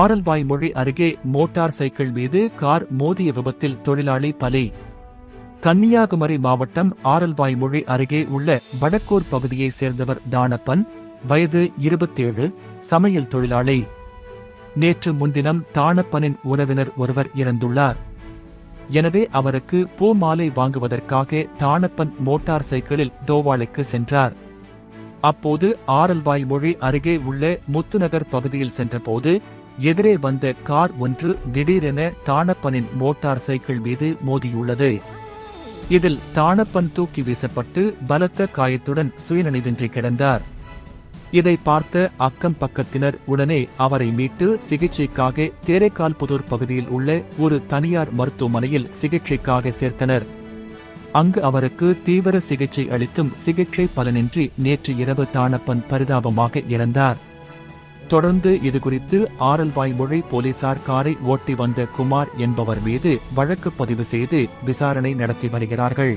ஆரல்வாய்மொழி அருகே motor cycle மீது car மோதிய விபத்தில் தொழிலாளி பலி. கன்னியாகுமரி மாவட்டம் ஆரல்வாய்மொழி அருகே உள்ள வடக்கூர் பகுதியைச் சேர்ந்தவர் தானப்பன் வயது இருபத்தேழு சமையல் தொழிலாளி. நேற்று முன்தினம் தானப்பனின் உறவினர் ஒருவர் இறந்துள்ளார். எனவே அவருக்கு பூ மாலை வாங்குவதற்காக தானப்பன் மோட்டார் சைக்கிளில் தோவாளைக்கு சென்றார். அப்போது ஆரல்வாய்மொழி அருகே உள்ள முத்துநகர் பகுதியில் சென்றபோது எதிரே வந்த கார் ஒன்று திடீரென தானப்பனின் மோட்டார் சைக்கிள் மீது மோதியுள்ளது. இதில் தானப்பன் தூக்கி வீசப்பட்டு பலத்த காயத்துடன் சுயநினைவின்றி கிடந்தார். இதை பார்த்த அக்கம் பக்கத்தினர் உடனே அவரை மீட்டு சிகிச்சைக்காக தேரைக்கால் புதூர் பகுதியில் உள்ள ஒரு தனியார் மருத்துவமனையில் சிகிச்சைக்காக சேர்த்தனர். அங்கு அவருக்கு தீவிர சிகிச்சை அளித்தும் சிகிச்சை பலனின்றி நேற்று இரவு தானப்பன் பரிதாபமாக இறந்தார். தொடர்ந்து இதுகுறித்து ஆரல்வாய்மொழி போலீசார் காரை ஓட்டி வந்த குமார் என்பவர் மீது வழக்கு பதிவு செய்து விசாரணை நடத்தி வருகிறார்கள்.